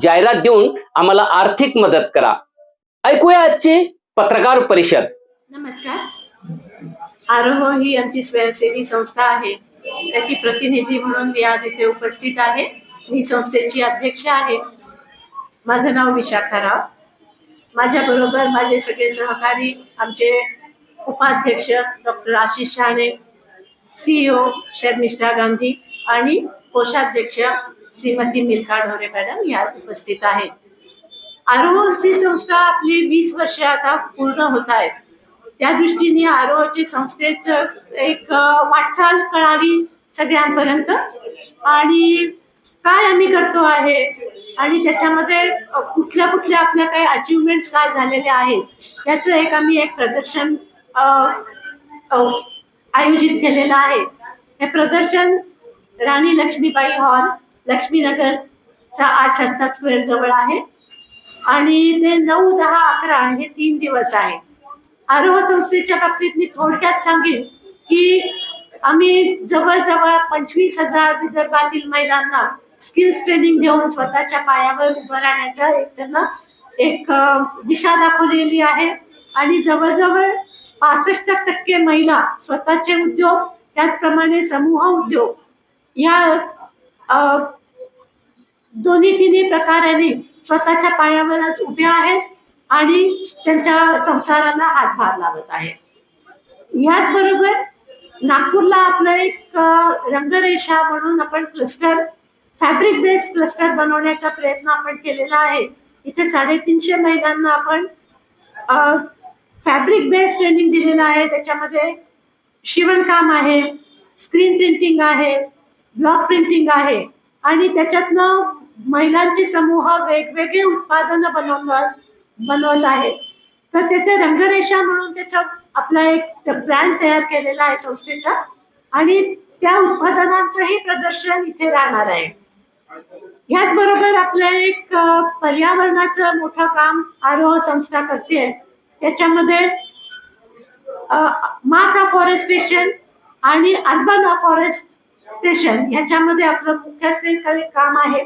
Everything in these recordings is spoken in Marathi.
जाहिरात देऊन आम्हाला आर्थिक मदत करा. ऐकूया आजची पत्रकार परिषद. नमस्कार. आरोह ही आमची स्वयंसेवी संस्था आहे. त्याची प्रतिनिधी म्हणून मी आज इथे उपस्थित आहे. मी संस्थेची अध्यक्ष आहे. माझं नाव विशाखा राव. माझ्याबरोबर माझे सगळे सहकारी आमचे उपाध्यक्ष डॉक्टर आशिष शहाणे सीईओ शर्मिष्ठा गांधी आणि कोषाध्यक्ष श्रीमती मिल्खा ढोरे मॅडम या उपस्थित आहेत. आरोहची संस्था आपली वीस वर्ष आता पूर्ण होत आहेत. त्या दृष्टीने आरोहची संस्थेचं एक वाटचाल कळावी सगळ्यांपर्यंत आणि काय आम्ही करतो आहे आणि त्याच्यामध्ये कुठल्या कुठल्या आपल्या काही अचिव्हमेंट्स काय झालेल्या आहेत याचं एक आम्ही एक प्रदर्शन आयोजित केलेलं आहे. हे प्रदर्शन राणी लक्ष्मीबाई हॉल लक्ष्मीनगरचा आठ रस्ता स्क्वेअर जवळ आहे. आणि ते नऊ दहा अकरा हे तीन दिवस आहे. आरोह संस्थेच्या बाबतीत मी थोडक्यात सांगेन की आम्ही जवळजवळ पंचवीस हजार विदर्भातील महिलांना स्किल्स ट्रेनिंग देऊन स्वतःच्या पायावर उभं राहण्याचा एक त्यांना एक दिशा दाखवलेली आहे. आणि जवळजवळ पासष्ट टक्के महिला स्वतःचे उद्योग त्याचप्रमाणे समूह उद्योग या दोन्ही तिन्ही प्रकाराने स्वतःच्या पायावरच उभ्या आहेत आणि त्यांच्या संसाराला हातभार लावत आहेत. याचबरोबर नागपूरला आपलं एक रंगरेषा म्हणून आपण क्लस्टर फॅब्रिक बेस्ड क्लस्टर बनवण्याचा प्रयत्न आपण केलेला आहे. इथे साडेतीनशे महिलांना आपण फॅब्रिक बेस्ड ट्रेनिंग दिलेलं आहे. त्याच्यामध्ये शिवणकाम आहे स्क्रीन प्रिंटिंग आहे ब्लॉक प्रिंटिंग आहे. आणि त्याच्यातनं महिलांचे समूह वेगवेगळे उत्पादनं बनवणार बनवलं आहे. तर त्याचे रंगरेषा म्हणून त्याचा आपला एक ब्रँड तयार केलेला आहे संस्थेचा. आणि त्या उत्पादनांचंही प्रदर्शन इथे राहणार आहे. याचबरोबर आपलं एक पर्यावरणाचं मोठं काम आरोह संस्था करते. त्याच्यामध्ये मास अफॉरेस्टेशन आणि अर्बन स्टेशन ह्याच्यामध्ये आपलं मुख्यत्वे काम आहे.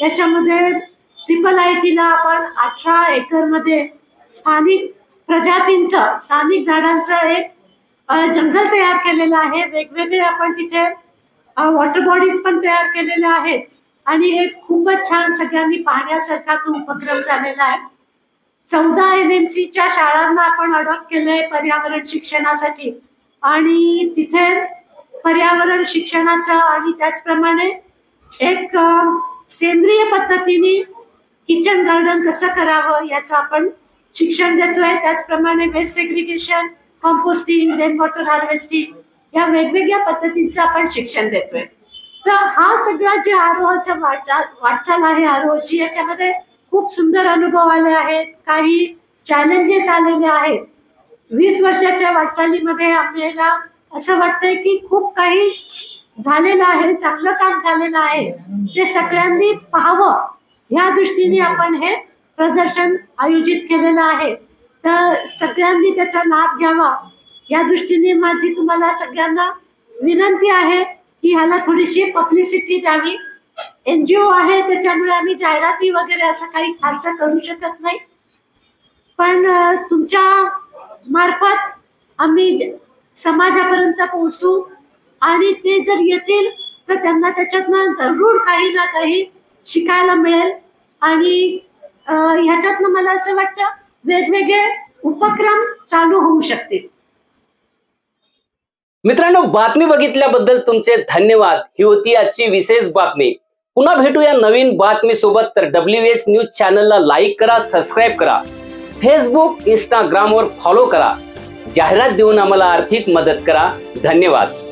याच्यामध्ये ट्रिपल आय टीला आपण अठरा एकरमध्ये स्थानिक प्रजातींचं स्थानिक झाडांचं एक जंगल तयार केलेलं आहे. वेगवेगळे आपण तिथे वॉटर बॉडीज पण तयार केलेल्या आहेत. आणि हे खूपच छान सगळ्यांनी पाहण्यासारखा तो उपक्रम झालेला आहे. चौदा एन एम सीच्या शाळांना आपण अडॉप्ट केलंय पर्यावरण शिक्षणासाठी. आणि तिथे पर्यावरण शिक्षणाचं आणि त्याचप्रमाणे एक सेंद्रिय पद्धतीने किचन गार्डन कसं करावं याचं आपण शिक्षण देतोय. त्याचप्रमाणे waste segregation composting rain water harvesting या वेगवेगळ्या पद्धतींचं आपण शिक्षण देतोय. तर हा सगळा जे आरोहचा वाटचाल आहे आरोहची याच्यामध्ये खूप सुंदर अनुभव आले आहेत. काही चॅलेंजेस आलेले आहेत. वीस वर्षाच्या वाटचालीमध्ये आपल्याला असं वाटतंय की खूप काही झालेलं आहे चांगलं काम झालेलं आहे. ते सगळ्यांनी पाहावं. या दृष्टीने आपण हे प्रदर्शन आयोजित केलेलं आहे. तर सगळ्यांनी त्याचा लाभ घ्यावा. या दृष्टीने माझी तुम्हाला सगळ्यांना विनंती आहे की ह्याला थोडीशी पब्लिसिटी द्यावी. एन जी ओ आहे त्याच्यामुळे आम्ही जाहिराती वगैरे असं काही फारसं करू शकत नाही. पण तुमच्या मार्फत आम्ही समाजापर्यंत पोहोचू. आणि ते जर येतील तर त्यांना त्याच्यातनं जरूर काही ना काही शिकायला मिळेल. आणि ह्याच्यातनं मला असं वाटतं वेगवेगळे उपक्रम चालू होऊ शकतील. मित्रांनो बातमी बघितल्याबद्दल तुमचे धन्यवाद. ही होती आजची विशेष बातमी. पुन्हा भेटूया नवीन बातमी सोबत तर डब्ल्यू एच न्यूज चॅनलला लाईक करा सबस्क्राईब करा. फेसबुक इंस्टाग्रामवर फॉलो करा. जाहिरात देऊन आम्हाला आर्थिक मदत करा. धन्यवाद.